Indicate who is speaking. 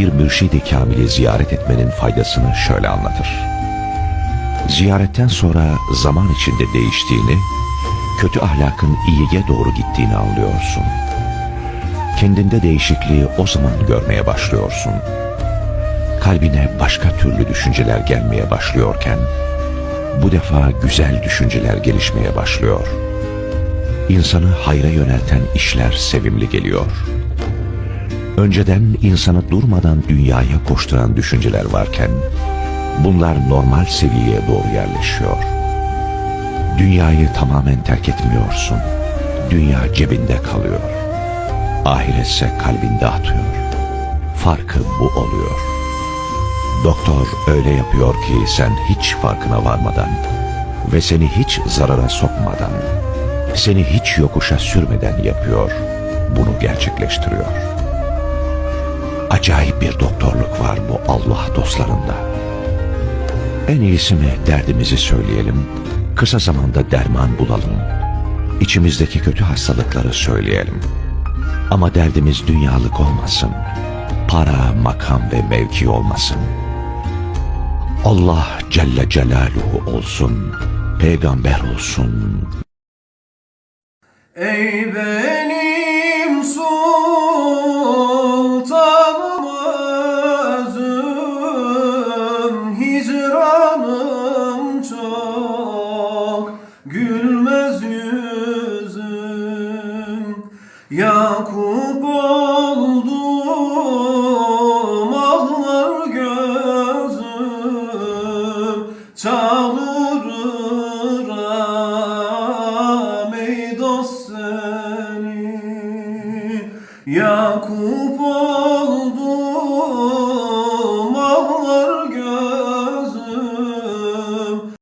Speaker 1: bir mürşidi kamili ziyaret etmenin faydasını şöyle anlatır. Ziyaretten sonra zaman içinde değiştiğini, kötü ahlakın iyiye doğru gittiğini anlıyorsun. Kendinde değişikliği o zaman görmeye başlıyorsun. Kalbine başka türlü düşünceler gelmeye başlıyorken, bu defa güzel düşünceler gelişmeye başlıyor. İnsanı hayra yönelten işler sevimli geliyor. Önceden insanı durmadan dünyaya koşturan düşünceler varken, bunlar normal seviyeye doğru yerleşiyor. Dünyayı tamamen terk etmiyorsun. Dünya cebinde kalıyor. Ahiretse kalbinde atıyor. Farkı bu oluyor. Doktor öyle yapıyor ki sen hiç farkına varmadan ve seni hiç zarara sokmadan, seni hiç yokuşa sürmeden yapıyor, bunu gerçekleştiriyor. Acayip bir doktorluk var bu Allah dostlarında. En iyisi mi derdimizi söyleyelim, kısa zamanda derman bulalım. İçimizdeki kötü hastalıkları söyleyelim. Ama derdimiz dünyalık olmasın. Para, makam ve mevki olmasın. Allah Celle Celaluhu olsun, peygamber olsun,
Speaker 2: Ey be Yakup oldum ağlar gözüm Çağırıram ey dost seni. Yakup oldum